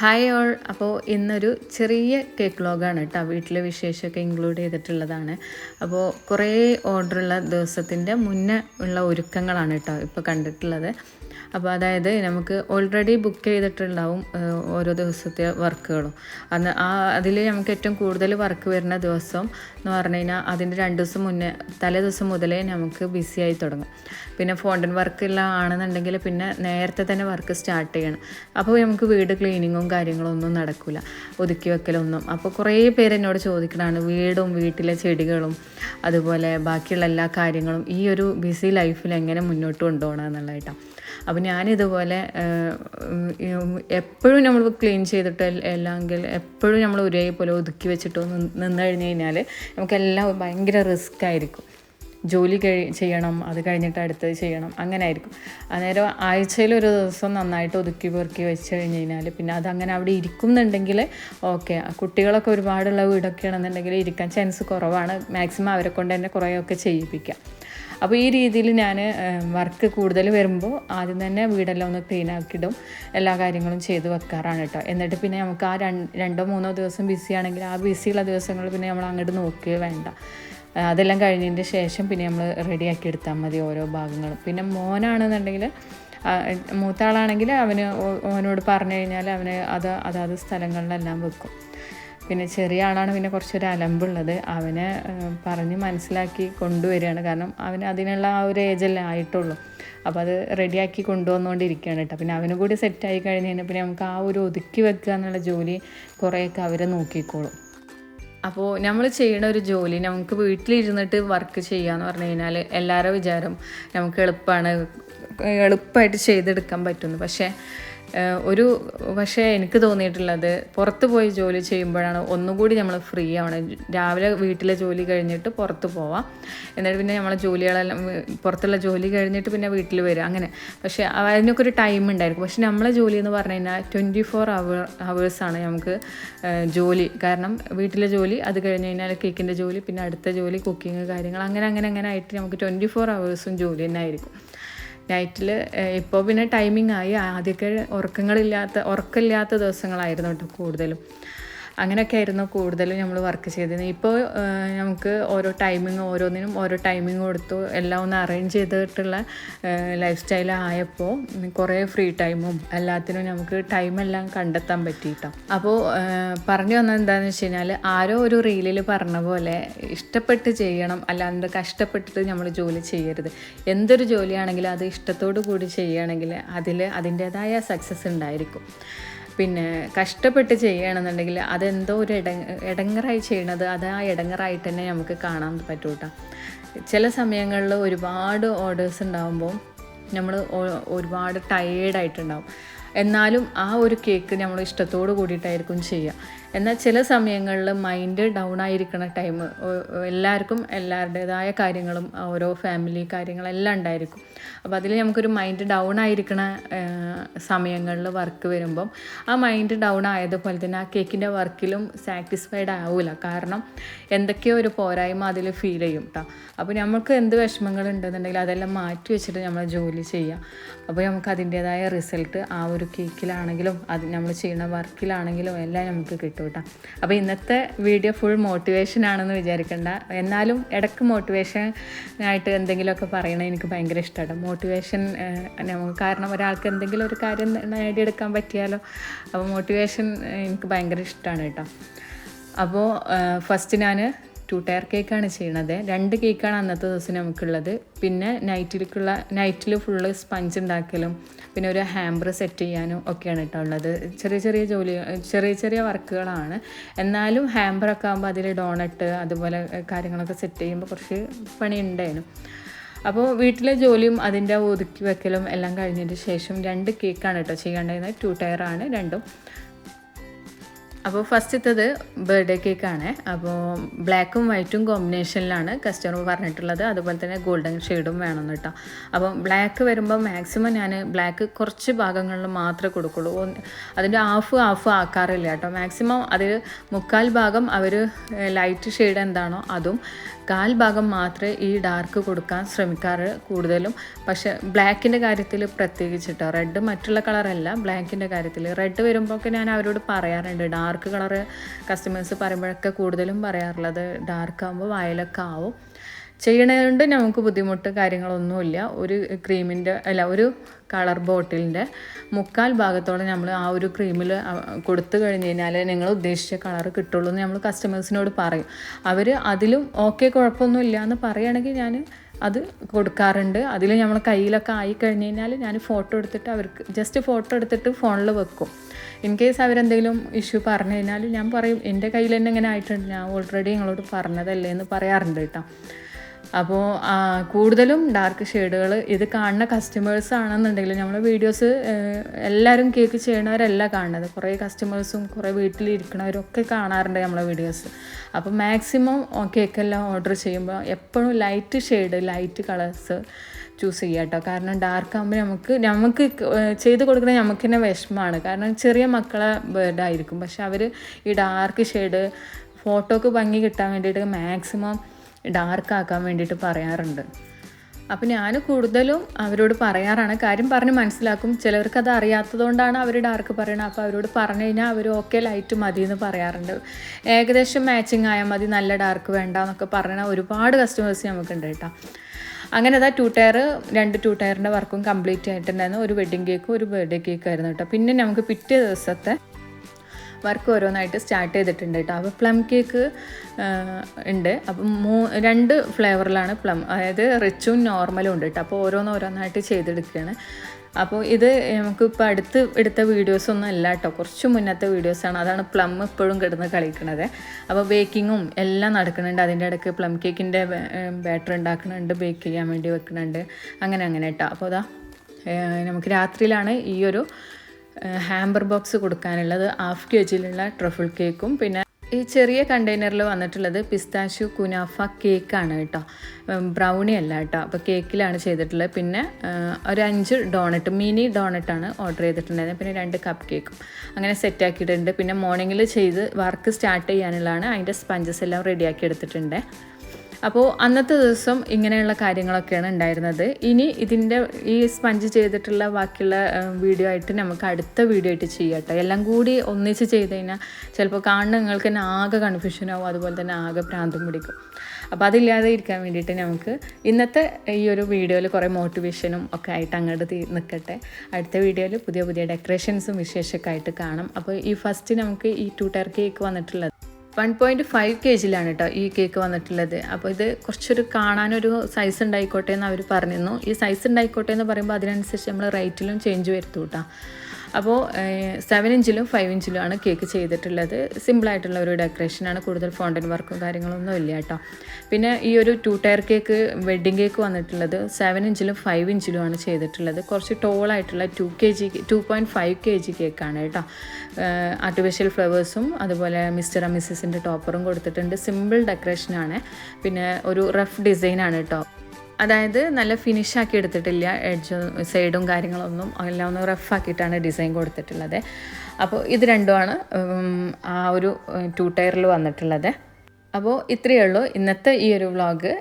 Hi all അപ്പോൾ ഇന്നൊരു ചെറിയ കേക്ക് വ്ളോഗാണ് കേട്ടോ വീട്ടിലെ വിശേഷമൊക്കെ ഇൻക്ലൂഡ് ചെയ്തിട്ടുള്ളതാണ്. അപ്പോൾ കുറേ ഓർഡറുള്ള ദിവസത്തിന്റെ മുന്നേ ഉള്ള ഒരുക്കങ്ങളാണ് കേട്ടോ ഇപ്പോൾ കണ്ടിട്ടുള്ളത്. അപ്പോൾ അതായത് നമുക്ക് ഓൾറെഡി ബുക്ക് ചെയ്തിട്ടുണ്ടാവും ഓരോ ദിവസത്തെ വർക്കുകളും അന്ന് ആ അതിൽ നമുക്ക് ഏറ്റവും കൂടുതൽ വർക്ക് വരുന്ന ദിവസം എന്ന് പറഞ്ഞു കഴിഞ്ഞാൽ അതിന്റെ രണ്ട് ദിവസം മുന്നേ തലേ ദിവസം മുതലേ നമുക്ക് ബിസി ആയി തുടങ്ങും. പിന്നെ ഫോണ്ടൻ വർക്ക് വർക്കെല്ലാം ആണെന്നുണ്ടെങ്കിൽ പിന്നെ നേരത്തെ തന്നെ വർക്ക് സ്റ്റാർട്ട് ചെയ്യണം. അപ്പോൾ നമുക്ക് വീട് ക്ലീനിങ്ങും കാര്യങ്ങളും ഒന്നും നടക്കില്ല ഒതുക്കി വെക്കലൊന്നും. അപ്പോൾ കുറേ പേര് എന്നോട് ചോദിക്കണതാണ് വീടും വീട്ടിലെ ചെടികളും അതുപോലെ ബാക്കിയുള്ള എല്ലാ കാര്യങ്ങളും ഈ ഒരു ബിസി ലൈഫിൽ എങ്ങനെ മുന്നോട്ട് കൊണ്ടുപോകണം എന്നുള്ളതായിട്ടാണ്. അപ്പോൾ ഞാനിതുപോലെ എപ്പോഴും നമ്മൾ ക്ലീൻ ചെയ്തിട്ട് അല്ലെങ്കിൽ എപ്പോഴും നമ്മൾ ഒരേപോലെ ഒതുക്കി വെച്ചിട്ടോ നിന്ന് കഴിഞ്ഞ് കഴിഞ്ഞാൽ നമുക്കെല്ലാം ഭയങ്കര റിസ്ക് ആയിരിക്കും ജോലി കഴി ചെയ്യണം അത് കഴിഞ്ഞിട്ട് അടുത്തത് ചെയ്യണം അങ്ങനെ ആയിരിക്കും അന്നേരം ആഴ്ചയിൽ ഒരു ദിവസം നന്നായിട്ട് ഒതുക്കി പെറുക്കി വെച്ച് കഴിഞ്ഞ് കഴിഞ്ഞാൽ പിന്നെ അതങ്ങനെ അവിടെ ഇരിക്കുന്നുണ്ടെങ്കിൽ ഓക്കെ കുട്ടികളൊക്കെ ഒരുപാടുള്ള വീടൊക്കെ ആണെന്നുണ്ടെങ്കിൽ ഇരിക്കാൻ ചാൻസ് കുറവാണ്. മാക്സിമം അവരെ കൊണ്ട് തന്നെ കുറേയൊക്കെ ചെയ്യിപ്പിക്കാം. അപ്പോൾ ഈ രീതിയിൽ ഞാൻ വർക്ക് കൂടുതൽ വരുമ്പോൾ ആദ്യം തന്നെ വീടെല്ലാം ഒന്ന് ക്ലീൻ ആക്കിയിടും എല്ലാ കാര്യങ്ങളും ചെയ്ത് വെക്കാറാണ് കേട്ടോ എന്നിട്ട് പിന്നെ നമുക്ക് ആ രണ്ട് മൂന്നോ ദിവസം ബിസി ആണെങ്കിൽ ആ ബിസിയുള്ള ദിവസങ്ങൾ പിന്നെ നമ്മൾ അങ്ങോട്ട് നോക്കുകയോ വേണ്ട. അതെല്ലാം കഴിഞ്ഞതിന്റെ ശേഷം പിന്നെ നമ്മൾ റെഡിയാക്കി എടുത്താൽ മതി ഓരോ ഭാഗങ്ങളും. പിന്നെ മോനാണെന്നുണ്ടെങ്കിൽ മൂത്താളാണെങ്കിൽ അവന് ഓനോട് പറഞ്ഞു കഴിഞ്ഞാൽ അവന് അത് അതാത് സ്ഥലങ്ങളിലെല്ലാം വെക്കും. പിന്നെ ചെറിയ ആളാണ് പിന്നെ കുറച്ചൊരു അലമ്പുള്ളത്. അവനെ പറഞ്ഞ് മനസ്സിലാക്കി കൊണ്ടുവരികയാണ്. കാരണം അവന് അതിനുള്ള ആ ഒരു ഏജല്ലേ ആയിട്ടുള്ളൂ. അപ്പോൾ അത് റെഡിയാക്കി കൊണ്ടുവന്നുകൊണ്ടിരിക്കുകയാണ് കേട്ടോ. പിന്നെ അവനും കൂടി സെറ്റായി കഴിഞ്ഞ് കഴിഞ്ഞാൽ പിന്നെ നമുക്ക് ആ ഒരു ഒതുക്കി വെക്കുക എന്നുള്ള ജോലി കുറേയൊക്കെ അവരെ നോക്കിക്കോളും. അപ്പോൾ നമ്മൾ ചെയ്യുന്ന ഒരു ജോലി നമുക്ക് വീട്ടിലിരുന്നിട്ട് വർക്ക് ചെയ്യാന്ന് പറഞ്ഞു കഴിഞ്ഞാൽ എല്ലാവരുടെ വിചാരം നമുക്ക് എളുപ്പമാണ് എളുപ്പമായിട്ട് ചെയ്തെടുക്കാൻ പറ്റുന്നു. പക്ഷേ ഒരു പക്ഷേ എനിക്ക് തോന്നിയിട്ടുള്ളത് പുറത്ത് പോയി ജോലി ചെയ്യുമ്പോഴാണ് ഒന്നുകൂടി നമ്മൾ ഫ്രീ ആവണം രാവിലെ വീട്ടിലെ ജോലി കഴിഞ്ഞിട്ട് പുറത്ത് പോവാം. എന്നിട്ട് പിന്നെ നമ്മളെ ജോലികളെല്ലാം പുറത്തുള്ള ജോലി കഴിഞ്ഞിട്ട് പിന്നെ വീട്ടിൽ വരിക അങ്ങനെ. പക്ഷേ അതിനൊക്കെ ഒരു ടൈം ഉണ്ടായിരിക്കും. പക്ഷേ നമ്മളെ ജോലി എന്ന് പറഞ്ഞു കഴിഞ്ഞാൽ ട്വന്റി ഫോർ അവർ ഹവേഴ്സാണ് നമുക്ക് ജോലി. കാരണം വീട്ടിലെ ജോലി അത് കഴിഞ്ഞ് കഴിഞ്ഞാൽ കേക്കിന്റെ ജോലി പിന്നെ അടുത്ത ജോലി കുക്കിംഗ് കാര്യങ്ങൾ അങ്ങനെ അങ്ങനെ അങ്ങനെ ആയിട്ട് നമുക്ക് ട്വന്റി ഫോർ അവേഴ്സും ജോലി തന്നെ ആയിരിക്കും. നൈറ്റിൽ ഇപ്പോൾ പിന്നെ ടൈമിംഗ് ആയി. ആദ്യമൊക്കെ ഉറക്കങ്ങളില്ലാത്ത ഉറക്കമില്ലാത്ത ദിവസങ്ങളായിരുന്നു കേട്ടോ കൂടുതലും. അങ്ങനെയൊക്കെ ആയിരുന്നു കൂടുതലും നമ്മൾ വർക്ക് ചെയ്തിരുന്നത്. ഇപ്പോൾ നമുക്ക് ഓരോ ടൈമിങ് ഓരോന്നിനും ഓരോ ടൈമിങ് കൊടുത്തു എല്ലാം ഒന്ന് അറേഞ്ച് ചെയ്തിട്ടുള്ള ലൈഫ് സ്റ്റൈൽ ആയപ്പോൾ കുറേ ഫ്രീ ടൈമും എല്ലാത്തിനും നമുക്ക് ടൈമെല്ലാം കണ്ടെത്താൻ പറ്റിയിട്ടോ അപ്പോൾ പറഞ്ഞു വന്നത് എന്താണെന്ന് വെച്ച് കഴിഞ്ഞാൽ ആരോ ഒരു റീലിൽ പറഞ്ഞ പോലെ ഇഷ്ടപ്പെട്ട് ചെയ്യണം അല്ലാണ്ട് കഷ്ടപ്പെട്ടിട്ട് നമ്മൾ ജോലി ചെയ്യരുത്. എന്തൊരു ജോലിയാണെങ്കിലും അത് ഇഷ്ടത്തോടു കൂടി ചെയ്യുകയാണെങ്കിൽ അതിൽ അതിന്റേതായ സക്സസ് ഉണ്ടായിരിക്കും. പിന്നെ കഷ്ടപ്പെട്ട് ചെയ്യുകയാണെന്നുണ്ടെങ്കിൽ അതെന്തോ ഒരു ഇട ഇടങ്ങറായി ചെയ്യണത് അത് ആ ഇടങ്ങറായിട്ട് തന്നെ നമുക്ക് കാണാൻ പറ്റൂട്ട. ചില സമയങ്ങളിൽ ഒരുപാട് ഓർഡേഴ്സ് ഉണ്ടാകുമ്പോൾ നമ്മൾ ഒരുപാട് ടയേർഡായിട്ടുണ്ടാവും എന്നാലും ആ ഒരു കേക്ക് നമ്മൾ ഇഷ്ടത്തോട് കൂടിയിട്ടായിരിക്കും ചെയ്യുക. എന്നാൽ ചില സമയങ്ങളിൽ മൈൻഡ് ഡൗൺ ആയിരിക്കുന്ന ടൈം എല്ലാവർക്കും എല്ലാവരുടേതായ കാര്യങ്ങളും ഓരോ ഫാമിലി കാര്യങ്ങളെല്ലാം ഉണ്ടായിരിക്കും. അപ്പോൾ അതിൽ നമുക്കൊരു മൈൻഡ് ഡൗൺ ആയിരിക്കണ സമയങ്ങളിൽ വർക്ക് വരുമ്പം ആ മൈൻഡ് ഡൗൺ ആയതുപോലെ തന്നെ ആ കേക്കിന്റെ വർക്കിലും സാറ്റിസ്ഫൈഡ് ആവില്ല കാരണം എന്തൊക്കെയോ ഒരു പോരായ്മ അതിൽ ഫീൽ ചെയ്യും കേട്ടോ അപ്പോൾ നമുക്ക് എന്ത് വിഷമങ്ങൾ ഉണ്ടെന്നുണ്ടെങ്കിൽ അതെല്ലാം മാറ്റി വെച്ചിട്ട് നമ്മൾ ജോലി ചെയ്യാം. അപ്പോൾ നമുക്ക് അതിന്റേതായ റിസൾട്ട് ആ ഒരു കേക്കിലാണെങ്കിലും അത് നമ്മൾ ചെയ്യുന്ന വർക്കിലാണെങ്കിലും എല്ലാം നമുക്ക് കിട്ടും കേട്ടോ അപ്പോൾ ഇന്നത്തെ വീഡിയോ ഫുൾ മോട്ടിവേഷൻ ആണെന്ന് വിചാരിക്കേണ്ട. എന്നാലും ഇടയ്ക്ക് മോട്ടിവേഷൻ ആയിട്ട് എന്തെങ്കിലുമൊക്കെ പറയണത് എനിക്ക് ഭയങ്കര ഇഷ്ടമാണ് മോട്ടിവേഷൻ നമുക്ക് കാരണം ഒരാൾക്ക് എന്തെങ്കിലും ഒരു കാര്യം നേടിയെടുക്കാൻ പറ്റിയാലോ? അപ്പോൾ മോട്ടിവേഷൻ എനിക്ക് ഭയങ്കര ഇഷ്ടമാണ് കേട്ടോ. അപ്പോൾ ഫസ്റ്റ് ഞാൻ ടു ടയർ കേക്കാണ് ചെയ്യണത്. രണ്ട് കേക്കാണ് അന്നത്തെ ദിവസം നമുക്കുള്ളത്. പിന്നെ നൈറ്റിലേക്കുള്ള നൈറ്റിൽ ഫുള്ള് സ്പഞ്ച് ഉണ്ടാക്കലും പിന്നെ ഒരു ഹാമ്പർ സെറ്റ് ചെയ്യാനും ഒക്കെയാണ് കേട്ടോ ഉള്ളത്. ചെറിയ ചെറിയ ജോലി ചെറിയ ചെറിയ വർക്കുകളാണ്. എന്നാലും ഹാമ്പറൊക്കെ ആകുമ്പോൾ അതിൽ ഡോണട്ട് അതുപോലെ കാര്യങ്ങളൊക്കെ സെറ്റ് ചെയ്യുമ്പോൾ കുറച്ച് പണി ഉണ്ടായിരുന്നു അപ്പോൾ വീട്ടിലെ ജോലിയും അതിന്റെ ഒതുക്കി വെക്കലും എല്ലാം കഴിഞ്ഞതിന് ശേഷം രണ്ട് കേക്കാണ് കേട്ടോ ചെയ്യേണ്ടത് ടു ടയറാണ് രണ്ടും. അപ്പോൾ ഫസ്റ്റത്തത് ബർത്ത്ഡേ കേക്കാണ് അപ്പോൾ ബ്ലാക്കും വൈറ്റും കോമ്പിനേഷനിലാണ് കസ്റ്റമർ പറഞ്ഞിട്ടുള്ളത്. അതുപോലെ തന്നെ ഗോൾഡൻ ഷെയ്ഡും വേണമെന്ന് കേട്ടോ. അപ്പോൾ ബ്ലാക്ക് വരുമ്പോൾ മാക്സിമം ഞാൻ ബ്ലാക്ക് കുറച്ച് ഭാഗങ്ങളിൽ മാത്രമേ കൊടുക്കുള്ളൂ. അതിന്റെ ഹാഫ് ഹാഫ് ആക്കാറില്ല കേട്ടോ. മാക്സിമം അതിൽ മുക്കാൽ ഭാഗം അവർ ലൈറ്റ് ഷെയ്ഡ് എന്താണോ അതും കാൽ ഭാഗം മാത്രമേ ഈ ഡാർക്ക് കൊടുക്കാൻ ശ്രമിക്കാറ് കൂടുതലും. പക്ഷെ ബ്ലാക്കിന്റെ കാര്യത്തിൽ പ്രത്യേകിച്ചിട്ടോ റെഡ് മറ്റുള്ള കളറല്ല. ബ്ലാക്കിന്റെ കാര്യത്തിൽ റെഡ് വരുമ്പോഴൊക്കെ ഞാൻ അവരോട് പറയാറുണ്ട്. ഡാർക്ക് കളറ് കസ്റ്റമേഴ്സ് പറയുമ്പോഴൊക്കെ കൂടുതലും പറയാറുള്ളത് ഡാർക്ക് ആകുമ്പോൾ വയലൊക്കെ ആവും. ചെയ്യണതുകൊണ്ട് നമുക്ക് ബുദ്ധിമുട്ട് കാര്യങ്ങളൊന്നുമില്ല. ഒരു ക്രീമിന്റെ അല്ല ഒരു കളർ ബോട്ടിലിന്റെ മുക്കാൽ ഭാഗത്തോളം നമ്മൾ ആ ഒരു ക്രീമിൽ കൊടുത്തു കഴിഞ്ഞ് കഴിഞ്ഞാൽ നിങ്ങൾ ഉദ്ദേശിച്ച കളർ കിട്ടുള്ളൂ എന്ന് നമ്മൾ കസ്റ്റമേഴ്സിനോട് പറയും. അവർ അതിലും ഓക്കെ കുഴപ്പമൊന്നുമില്ല എന്ന് പറയുകയാണെങ്കിൽ ഞാൻ അത് കൊടുക്കാറുണ്ട്. അതിൽ നമ്മൾ കയ്യിലൊക്കെ ആയി കഴിഞ്ഞ് കഴിഞ്ഞാൽ ഞാൻ ഫോട്ടോ എടുത്തിട്ട് അവർക്ക് ജസ്റ്റ് ഫോട്ടോ എടുത്തിട്ട് ഫോണിൽ വെക്കും. ഇൻ കേസ് അവരെന്തെങ്കിലും ഇഷ്യൂ പറഞ്ഞു കഴിഞ്ഞാൽ ഞാൻ പറയും എന്റെ കയ്യിൽ തന്നെ ഇങ്ങനെ ആയിട്ടുണ്ട്. ഞാൻ ഓൾറെഡി നിങ്ങളോട് പറഞ്ഞതല്ലേ എന്ന് പറയാറുണ്ട് കേട്ടോ. അപ്പോൾ കൂടുതലും ഡാർക്ക് ഷെയ്ഡുകൾ ഇത് കാണുന്ന കസ്റ്റമേഴ്സ് ആണെന്നുണ്ടെങ്കിൽ നമ്മൾ വീഡിയോസ് എല്ലാവരും കേക്ക് ചെയ്യണവരല്ല കാണുന്നത്. കുറേ കസ്റ്റമേഴ്സും കുറേ വീട്ടിലിരിക്കണവരും ഒക്കെ കാണാറുണ്ട് നമ്മളെ വീഡിയോസ് അപ്പോൾ മാക്സിമം കേക്കെല്ലാം ഓർഡർ ചെയ്യുമ്പോൾ എപ്പോഴും light shade light colours choose ചെയ്യുക കേട്ടോ കാരണം ഡാർക്ക് ആകുമ്പോൾ നമുക്ക് നമുക്ക് ചെയ്ത് കൊടുക്കുന്ന നമുക്ക് തന്നെ വിഷമമാണ്. കാരണം ചെറിയ മക്കളെ ബേർഡ് ആയിരിക്കും. പക്ഷെ അവർ ഈ ഡാർക്ക് ഷെയ്ഡ് ഫോട്ടോക്ക് ഭംഗി കിട്ടാൻ വേണ്ടിയിട്ട് മാക്സിമം ഡാർക്ക് ആക്കാൻ വേണ്ടിയിട്ട് പറയാറുണ്ട്. അപ്പോൾ ഞാൻ കൂടുതലും അവരോട് പറയാറാണ്. കാര്യം പറഞ്ഞ് മനസ്സിലാക്കും. ചിലവർക്ക് അത് അറിയാത്തതുകൊണ്ടാണ് അവർ ഡാർക്ക് പറയണത്. അപ്പോൾ അവരോട് പറഞ്ഞു കഴിഞ്ഞാൽ അവർ ഓക്കെ ലൈറ്റ് മതി എന്ന് പറയാറുണ്ട്. ഏകദേശം മാച്ചിങ് ആയാൽ മതി. നല്ല ഡാർക്ക് വേണ്ട എന്നൊക്കെ പറയണ ഒരുപാട് കസ്റ്റമേഴ്സ് നമുക്കുണ്ട് കേട്ടോ. അങ്ങനെ അതാ ടു ടയർ രണ്ട് ടു ടയറിന്റെ വർക്കും കംപ്ലീറ്റ് ആയിട്ടുണ്ടായിരുന്നു. ഒരു വെഡ്ഡിങ് കേക്കും ഒരു ബർത്ത്ഡേ കേക്ക് ആയിരുന്നു കേട്ടോ. പിന്നെ നമുക്ക് പിറ്റേ ദിവസത്തെ വർക്ക് ഓരോന്നായിട്ട് സ്റ്റാർട്ട് ചെയ്തിട്ടുണ്ട് കേട്ടോ. അപ്പോൾ പ്ലം കേക്ക് ഉണ്ട്. അപ്പം മൂ രണ്ട് ഫ്ലേവറിലാണ് പ്ലം. അതായത് റിച്ചും നോർമലും ഉണ്ട് കേട്ടോ. അപ്പോൾ ഓരോന്നോരോന്നായിട്ട് ചെയ്തെടുക്കുകയാണ്. അപ്പോൾ ഇത് നമുക്കിപ്പോൾ അടുത്ത് എടുത്ത വീഡിയോസൊന്നും അല്ല കേട്ടോ. കുറച്ച് മുന്നത്തെ വീഡിയോസാണ് അതാണ് പ്ലം ഇപ്പോഴും കിടന്ന് കളിക്കണത്. അപ്പോൾ ബേക്കിങ്ങും എല്ലാം നടക്കുന്നുണ്ട്. അതിന്റെ ഇടയ്ക്ക് പ്ലം കേക്കിന്റെ ബാറ്റർ ഉണ്ടാക്കുന്നുണ്ട്. ബേക്ക് ചെയ്യാൻ വേണ്ടി വെക്കുന്നുണ്ട്. അങ്ങനെ അങ്ങനെ കേട്ടോ. അപ്പോൾ അതാ നമുക്ക് രാത്രിയിലാണ് ഈ ഒരു ഹാമ്പർ ബോക്സ് കൊടുക്കാനുള്ളത് ഹാഫ് കെ ജിയിലുള്ള ട്രഫിൾ കേക്കും പിന്നെ ഈ ചെറിയ കണ്ടെയ്നറിൽ വന്നിട്ടുള്ളത് പിസ്താഷ്യു കുനാഫ കേക്കാണ് കേട്ടോ. ബ്രൗണി അല്ല കേട്ടോ. അപ്പോൾ കേക്കിലാണ് ചെയ്തിട്ടുള്ളത്. പിന്നെ ഒരു അഞ്ച് ഡോണറ്റ് മിനി ഡോണറ്റാണ് ഓർഡർ ചെയ്തിട്ടുണ്ടായിരുന്നത്. പിന്നെ രണ്ട് കപ്പ് കേക്കും അങ്ങനെ സെറ്റ് ആക്കിയിട്ടുണ്ട്. പിന്നെ മോർണിംഗിൽ ചെയ്ത് വർക്ക് സ്റ്റാർട്ട് ചെയ്യാനുള്ളതാണ്. അതിന്റെ സ്പഞ്ചസ് എല്ലാം റെഡിയാക്കി എടുത്തിട്ടുണ്ട്. അപ്പോൾ അന്നത്തെ ദിവസം ഇങ്ങനെയുള്ള കാര്യങ്ങളൊക്കെയാണ് ഉണ്ടായിരുന്നത്. ഇനി ഇതിന്റെ ഈ സ്പഞ്ച് ചെയ്തിട്ടുള്ള ബാക്കിയുള്ള വീഡിയോ ആയിട്ട് നമുക്ക് അടുത്ത വീഡിയോ ആയിട്ട് ചെയ്യട്ടെ. എല്ലാം കൂടി ഒന്നിച്ച് ചെയ്ത് കഴിഞ്ഞാൽ ചിലപ്പോൾ കാണുന്ന നിങ്ങൾക്ക് തന്നെ ആകെ കൺഫ്യൂഷനാവും അതുപോലെ തന്നെ ആകെ പ്രാന്തം പിടിക്കും. അപ്പോൾ അതില്ലാതെ ഇരിക്കാൻ വേണ്ടിയിട്ട് നമുക്ക് ഇന്നത്തെ ഈ ഒരു വീഡിയോയിൽ കുറേ മോട്ടിവേഷനും ഒക്കെ ആയിട്ട് അങ്ങോട്ട് നിൽക്കട്ടെ അടുത്ത വീഡിയോയിൽ പുതിയ പുതിയ ഡെക്കറേഷൻസും വിശേഷമൊക്കെ ആയിട്ട് കാണാം. അപ്പോൾ ഈ ഫസ്റ്റ് നമുക്ക് ഈ ടു ടയർ കേക്ക് വന്നിട്ടുള്ളത് വൺ പോയിന്റ് ഫൈവ് കെ ജിയിലാണ് കേട്ടോ ഈ കേക്ക് വന്നിട്ടുള്ളത്. അപ്പോൾ ഇത് കുറച്ചൊരു കാണാനൊരു സൈസ് ഉണ്ടായിക്കോട്ടെ എന്ന് അവർ പറഞ്ഞിരുന്നു. ഈ സൈസ് ഉണ്ടായിക്കോട്ടെ എന്ന് പറയുമ്പോൾ അതിനനുസരിച്ച് നമ്മൾ റേറ്റിലും ചേഞ്ച് വരുത്തൂട്ടാ. അപ്പോൾ സെവൻ ഇഞ്ചിലും ഫൈവ് ഇഞ്ചിലും ആണ് കേക്ക് ചെയ്തിട്ടുള്ളത്. സിമ്പിളായിട്ടുള്ള ഒരു ഡെക്കറേഷനാണ് കൂടുതൽ ഫോണ്ടൻ വർക്കും കാര്യങ്ങളൊന്നും ഇല്ല കേട്ടോ. പിന്നെ ഈ ഒരു two tier cake wedding cake വന്നിട്ടുള്ളത് സെവൻ ഇഞ്ചിലും ഫൈവ് ഇഞ്ചിലും ആണ് ചെയ്തിട്ടുള്ളത്. കുറച്ച് ടോളായിട്ടുള്ള two K G two point five K G കേക്കാണ് കേട്ടോ. ആർട്ടിഫിഷ്യൽ ഫ്ലവേഴ്സും അതുപോലെ മിസ്റ്റർ ആൻഡ് മിസ്സസിന്റെ ടോപ്പറും കൊടുത്തിട്ടുണ്ട്. സിമ്പിൾ ഡെക്കറേഷനാണ് പിന്നെ ഒരു റഫ് ഡിസൈനാണ് കേട്ടോ. അതായത് നല്ല ഫിനിഷ് ആക്കി എടുത്തിട്ടില്ല. എഡ്ജ് സൈഡും കാര്യങ്ങളൊന്നും എല്ലാം ഒന്ന് റഫാക്കിയിട്ടാണ് ഡിസൈൻ കൊടുത്തിട്ടുള്ളത്. അപ്പോൾ ഇത് രണ്ടുമാണ് ആ ഒരു ടു ടയറിൽ വന്നിട്ടുള്ളത്. അപ്പോൾ ഇത്രയേ ഉള്ളൂ. ഇന്നത്തെ ഈ ഒരു വ്ളോഗ്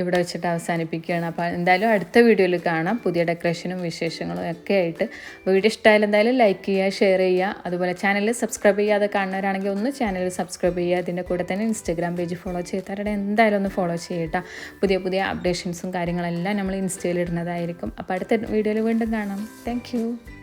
ഇവിടെ വെച്ചിട്ട് അവസാനിപ്പിക്കുകയാണ്. അപ്പോൾ എന്തായാലും അടുത്ത വീഡിയോയിൽ കാണാം. പുതിയ ഡെക്കറേഷനും വിശേഷങ്ങളും ഒക്കെ ആയിട്ട്. വീഡിയോ ഇഷ്ടമായാലും എന്തായാലും ലൈക്ക് ചെയ്യുക ഷെയർ ചെയ്യുക. അതുപോലെ ചാനൽ സബ്സ്ക്രൈബ് ചെയ്യാതെ കാണുന്നവരാണെങ്കിൽ ഒന്ന് ചാനൽ സബ്സ്ക്രൈബ് ചെയ്യുക. അതിന്റെ കൂടെ തന്നെ ഇൻസ്റ്റാഗ്രാം പേജ് ഫോളോ ചെയ്താരുടെ എന്തായാലും ഒന്ന് ഫോളോ ചെയ്യട്ടോ. പുതിയ പുതിയ അപ്ഡേഷൻസും കാര്യങ്ങളെല്ലാം നമ്മൾ ഇൻസ്റ്റയിൽ ഇടുന്നതായിരിക്കും. അപ്പോൾ അടുത്ത വീഡിയോയിൽ വീണ്ടും കാണാം. താങ്ക്